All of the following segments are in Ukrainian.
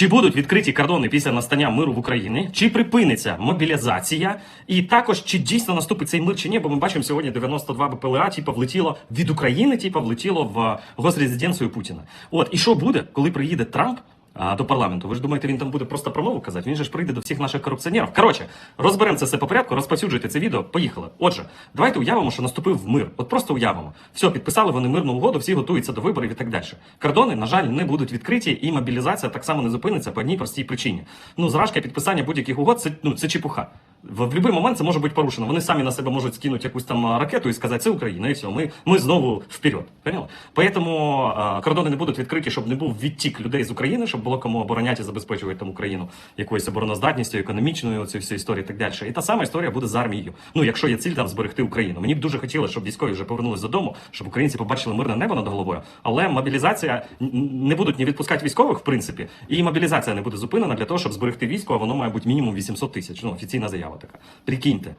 Чи будуть відкриті кордони після настання миру в Україні? Чи припиниться мобілізація? І також чи дійсно наступить цей мир чи ні? Бо ми бачимо сьогодні 92 БПЛА, типа влетіло від України, типа влетіло в госрезиденцію Путіна. От і що буде, коли приїде Трамп? До парламенту, ви ж думаєте, він там буде просто промову казати? Він же ж прийде до всіх наших корупціонерів. Коротше, розберемо це все по порядку, розповсюджуйте це відео. Поїхали. Отже, давайте уявимо, що наступив мир. От просто уявимо. Все, підписали вони мирну угоду, всі готуються до виборів і так далі. Кордони, на жаль, не будуть відкриті, і мобілізація так само не зупиниться по одній простій причині. Ну, зражка підписання будь-яких угод це ну це чепуха. В, будь-який момент це може бути порушено. Вони самі на себе можуть скинути якусь там ракету і сказати, це Україна, і все, ми, ми знову вперед. Поняли? Поэтому а, кордони не будуть відкриті, щоб не був відтік людей з України, щоб було кому обороняти і забезпечувати там Україну якоюсь обороноздатністю, економічною, цією всю історію і так далі. І та сама історія буде з армією. Ну, якщо є ціль там зберегти Україну. Мені б дуже хотілося, щоб військові вже повернулися додому, щоб українці побачили мирне небо над головою. Але мобілізація не будуть не відпускати військових, в принципі, і мобілізація не буде зупинена для того, щоб зберегти військо, а воно має бути мінімум 800 тисяч. Ну, офіційна заява така. Прикиньте.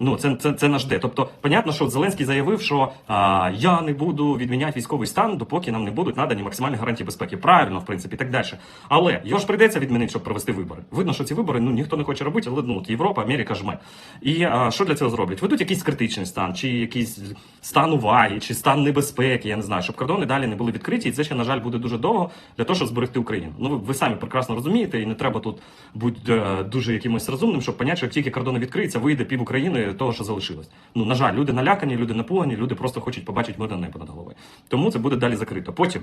Ну, це, це, це наш де. Тобто, понятно, що Зеленський заявив, що а, я не буду відміняти військовий стан, допоки нам не будуть надані максимальні гарантії безпеки. Правильно, в принципі, і так далі. Але його ж прийдеться відмінити, щоб провести вибори. Видно, що ці вибори ну ніхто не хоче робити, але ну от Європа, Америка жме. І а, що для цього зроблять? Ведуть якийсь критичний стан, чи якийсь стан уваги, чи стан небезпеки, я не знаю, щоб кордони далі не були відкриті, і це ще, на жаль, буде дуже довго для того, щоб зберегти Україну. Ну ви, ви самі прекрасно розумієте, і не треба тут бути е, дуже якимось розумним, щоб поняти, що як тільки кордони відкриються, вийде пів України того, що залишилось. Ну на жаль, люди налякані, люди напугані, люди просто хочуть побачити мирне небо над головою. Тому це буде далі закрито. Потім.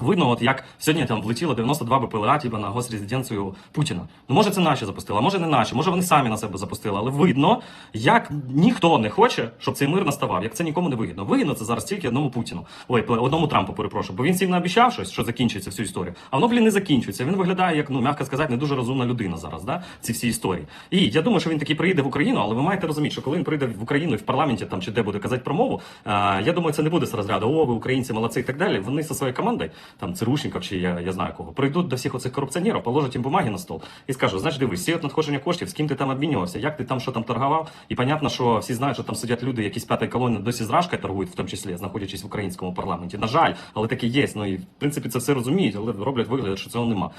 Видно, от як сьогодні там влетіло 92 БПЛА типу, на госрезиденцію Путіна. Ну може це наші запустили, а може не наші, може вони самі на себе запустили. Але видно, як ніхто не хоче, щоб цей мир наставав. Як це нікому не вигідно. Вигідно це зараз тільки одному Путіну. Ой, одному Трампу перепрошую. Бо він всім наобіцяв щось, що закінчиться всю історію. А воно, блін, не закінчується. Він виглядає як, ну м'яко сказати, не дуже розумна людина зараз. Да? Ці всі історії. І я думаю, що він таки приїде в Україну, але ви маєте розуміти, що коли він прийде в Україну і в парламенті там чи де буде казати промову, а, я думаю, це не буде з розряду, о, ви українці молодці і так далі. Вони зі своєю командою, там Цирушников чи я, я знаю кого, прийдуть до всіх оцих корупціонерів, положать їм бумаги на стол і скажуть, знаєш, дивись, всі надходження коштів, з ким ти там обмінювався, як ти там що там торгував. І понятно, що всі знають, що там сидять люди, які з п'ятої колони досі з торгують, в тому числі знаходячись в українському парламенті. На жаль, але таке є. Ну і в принципі це все розуміють, але роблять вигляд, що цього нема.